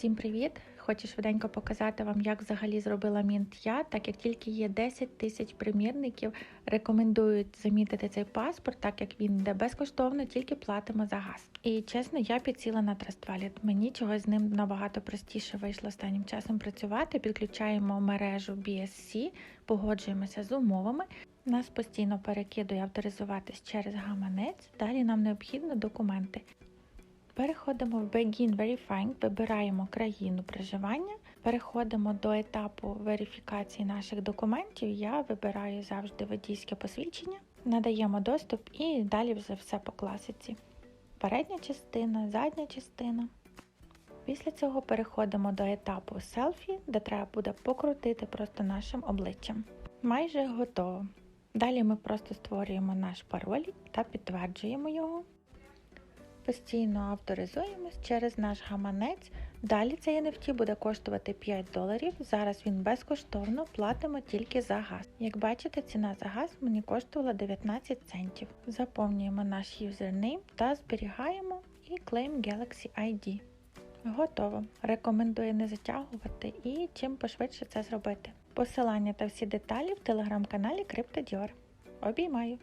Всім привіт! Хочу швиденько показати вам, як взагалі зробила мінт я, так як тільки є 10 тисяч примірників, рекомендують замітити цей паспорт, так як він йде безкоштовно, тільки платимо за газ. І чесно, я підсіла на Trustwallet. Мені чогось з ним набагато простіше вийшло останнім часом працювати. Підключаємо мережу BSC, погоджуємося з умовами. Нас постійно перекидує авторизуватись через гаманець. Далі нам необхідно документи. Переходимо в Begin Verifying, вибираємо країну проживання, переходимо до етапу верифікації наших документів. Я вибираю завжди водійське посвідчення, надаємо доступ і далі вже все по класиці. Передня частина, задня частина. Після цього переходимо до етапу селфі, де треба буде покрутити просто нашим обличчям. Майже готово. Далі ми просто створюємо наш пароль та підтверджуємо його постійно авторизуємось через наш гаманець. Далі цей NFT буде коштувати 5 доларів. Зараз він безкоштовно платимо тільки за газ. Як бачите, ціна за газ мені коштувала 19 центів. Заповнюємо наш юзернейм та зберігаємо і Claim Galaxy ID. Готово. Рекомендую не затягувати і чим пошвидше це зробити. Посилання та всі деталі в телеграм-каналі CryptoDior. Обіймаю!